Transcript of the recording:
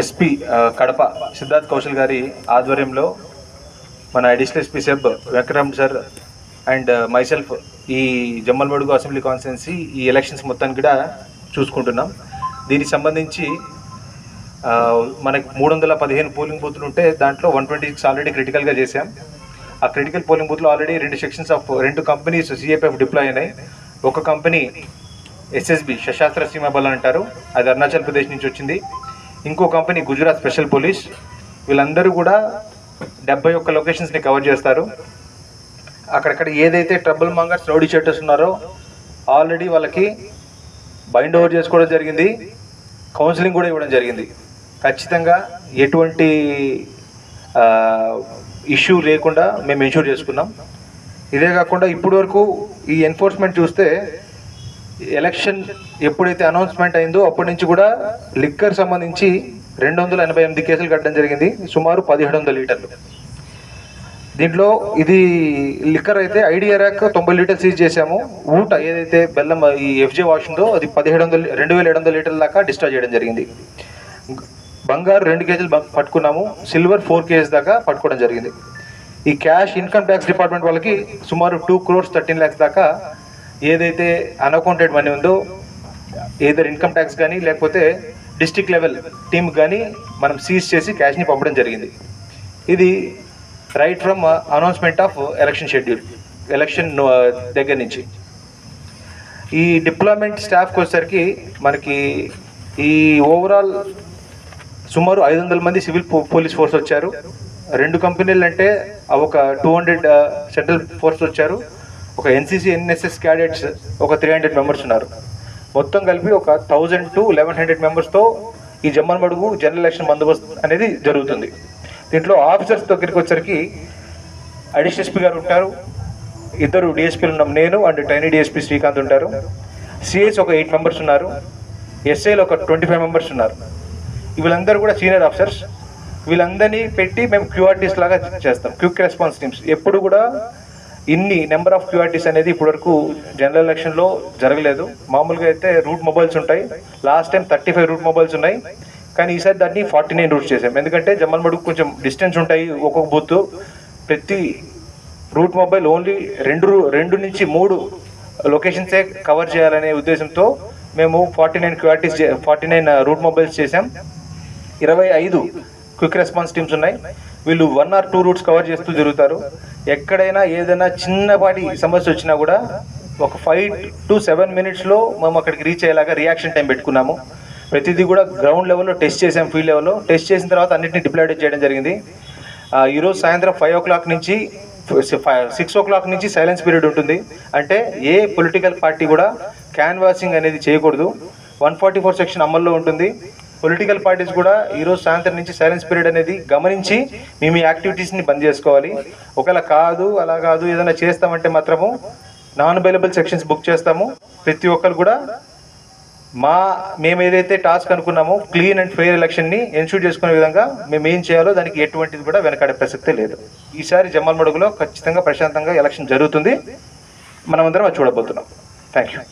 SP Kadapa Siddharth Kaushal గారి ఆధ్వర్యంలో మన additional SP SEB Venkataram sir and myself ఈ జమ్మల్మడుగు అసెంబ్లీ కాన్స్టిట్యున్సీ ఈ ఎలక్షన్స్ మొత్తాన్ని కూడా చూసుకుంటున్నాం. దీనికి సంబంధించి మనకు మనకి మూడు వందల పదిహేను పోలింగ్ బూత్లు ఉంటే దాంట్లో వన్ ట్వంటీ సిక్స్ ఆల్రెడీ క్రిటికల్గా చేశాం. ఆ క్రిటికల్ పోలింగ్ బూత్లో ఆల్రెడీ రెండు సెక్షన్స్ ఆఫ్ రెండు కంపెనీస్ సిఏపిఎఫ్ డిప్లాయ్ అయినాయి. ఒక కంపెనీ ఎస్ఎస్బి సశాస్త్ర సీమా బలం అంటారు. అది అరుణాచల్ ప్రదేశ్ నుంచి వచ్చింది. ఇంకో కంపెనీ గుజరాత్ స్పెషల్ పోలీస్. వీళ్ళందరూ కూడా డెబ్బై ఒక్క లొకేషన్స్ని కవర్ చేస్తారు. అక్కడక్కడ ఏదైతే ట్రబుల్ మాంగర్స్ రౌడీ షెట్టర్స్ ఉన్నారో ఆల్రెడీ వాళ్ళకి బైండ్ ఓవర్ చేసుకోవడం జరిగింది. కౌన్సిలింగ్ కూడా ఇవ్వడం జరిగింది. ఖచ్చితంగా ఎటువంటి ఇష్యూ లేకుండా మేము ఇన్షూర్ చేసుకున్నాం. ఇదే కాకుండా ఇప్పటి వరకు ఈ ఎన్ఫోర్స్మెంట్ చూస్తే ఎలక్షన్ ఎప్పుడైతే అనౌన్స్మెంట్ అయిందో అప్పటి నుంచి కూడా లిక్కర్ సంబంధించి రెండు వందల ఎనభై ఎనిమిది కేసులు కట్టడం జరిగింది. సుమారు పదిహేడు వందల లీటర్లు. దీంట్లో ఇది లిక్కర్ అయితే ఐడియారాక్ తొంభై లీటర్ సీజ్ చేశాము. ఊట ఏదైతే బెల్లం ఈ ఎఫ్జే వాష్ ఉందో అది పదిహేడు వందల రెండు వేల ఏడు వందల లీటర్ల దాకా డిశ్చార్జ్ చేయడం జరిగింది. బంగారు రెండు కేజీలు పట్టుకున్నాము. సిల్వర్ ఫోర్ కేజీస్ దాకా పట్టుకోవడం జరిగింది. ఈ క్యాష్ ఇన్కమ్ ట్యాక్స్ డిపార్ట్మెంట్ వాళ్ళకి సుమారు టూ క్రోర్స్ థర్టీన్ ల్యాక్స్ దాకా ఏదైతే అన్అకౌంటెడ్ మనీ ఉందో ఏదర్ ఇన్కమ్ ట్యాక్స్ కానీ లేకపోతే డిస్టిక్ లెవెల్ టీమ్ కానీ మనం సీజ్ చేసి క్యాష్ని పంపడం జరిగింది. ఇది right from announcement of election schedule election దగ్గర నుంచి. ఈ డిప్లాయ్మెంట్ స్టాఫ్కి వచ్చేసరికి మనకి ఈ ఓవరాల్ సుమారు ఐదు వందల మంది సివిల్ పో- పోలీస్ ఫోర్స్ వచ్చారు. రెండు కంపెనీలు అంటే ఒక టూ హండ్రెడ్ సెంట్రల్ ఫోర్స్ వచ్చారు. ఒక ఎన్సీసీ ఎన్ఎస్ఎస్ క్యాడెట్స్ ఒక త్రీ హండ్రెడ్ మెంబర్స్ ఉన్నారు. మొత్తం కలిపి ఒక థౌజండ్ టు లెవెన్ హండ్రెడ్ మెంబర్స్తో ఈ జమ్మన్ మడుగు జనరల్ ఎలక్షన్ బందోబస్తు అనేది జరుగుతుంది. దీంట్లో ఆఫీసర్స్ దగ్గరికి వచ్చరికి అడిషనల్ గారు ఉంటారు ఇద్దరు డిఎస్పీలు ఉన్నాం నేను అండ్ టైనీ డిఎస్పీ శ్రీకాంత్ ఉంటారు. సిఎస్ ఒక ఎయిట్ మెంబర్స్ ఉన్నారు ఎస్ఐలు ఒక ట్వంటీ ఫైవ్ మెంబర్స్ ఉన్నారు. వీళ్ళందరూ కూడా సీనియర్ ఆఫీసర్స్ వీళ్ళందరినీ పెట్టి మేము క్యూఆర్టీస్ లాగా చేస్తాం క్విక్ రెస్పాన్స్ టీమ్స్ ఎప్పుడు కూడా ఇన్ని నెంబర్ ఆఫ్ క్యూఆర్టీస్ అనేది ఇప్పటివరకు జనరల్ ఎలక్షన్లో జరగలేదు. మామూలుగా అయితే రూట్ మొబైల్స్ ఉంటాయి. Last time thirty five route mobiles ఉన్నాయి. కానీ ఈసారి దాన్ని ఫార్టీ నైన్ రూట్స్ చేసాం ఎందుకంటే జమ్మల్మడుగు కొంచెం డిస్టెన్స్ ఉంటాయి ఒక్కొక్క బూత్. ప్రతి రూట్ మొబైల్ ఓన్లీ రెండు రూ- రెండు నుంచి మూడు లొకేషన్సే కవర్ చేయాలనే ఉద్దేశంతో మేము forty nine QRTs forty nine route mobiles చేసాం ఇరవై ఐదు క్విక్ రెస్పాన్స్ టీమ్స్ ఉన్నాయి. వీళ్ళు one or two routes cover చేస్తూ జరుగుతారు ఎక్కడైనా ఏదైనా చిన్నపాటి సమస్య వచ్చినా కూడా ఒక ఫైవ్ టు సెవెన్ మినిట్స్లో మేము అక్కడికి రీచ్ అయ్యేలాగా రియాక్షన్ టైం పెట్టుకున్నాము. ప్రతిదీ కూడా గ్రౌండ్ లెవెల్లో టెస్ట్ చేసాం ఫీల్డ్ లెవెల్లో టెస్ట్ చేసిన తర్వాత అన్నింటినీ డిప్లాయిడ్ చేయడం జరిగింది. ఈరోజు సాయంత్రం ఫైవ్ ఓ క్లాక్ నుంచి సిక్స్ ఓ క్లాక్ నుంచి సైలెన్స్ పీరియడ్ ఉంటుంది. అంటే ఏ పొలిటికల్ పార్టీ కూడా క్యాన్వాసింగ్ అనేది చేయకూడదు. వన్ ఫార్టీ ఫోర్ సెక్షన్ అమల్లో ఉంటుంది. పొలిటికల్ పార్టీస్ కూడా ఈరోజు సాయంత్రం నుంచి సైలెన్స్ పీరియడ్ అనేది గమనించి మేము ఈ యాక్టివిటీస్ని బంద్ చేసుకోవాలి. ఒకవేళ కాదు అలా కాదు ఏదైనా చేస్తామంటే మాత్రము నాన్ అవైలబుల్ సెక్షన్స్ బుక్ చేస్తాము. ప్రతి ఒక్కరు కూడా మా మేము ఏదైతే టాస్క్ అనుకున్నామో క్లీన్ అండ్ ఫెయిర్ ఎలక్షన్ని ఎన్షూర్ చేసుకునే విధంగా మేము ఏం చేయాలో దానికి ఎటువంటిది కూడా వెనకాడే ప్రసక్తే లేదు. ఈసారి జమ్మల్ మడుగులో ఖచ్చితంగా ప్రశాంతంగా ఎలక్షన్ జరుగుతుంది. మనమందరం అది చూడబోతున్నాం. Thank you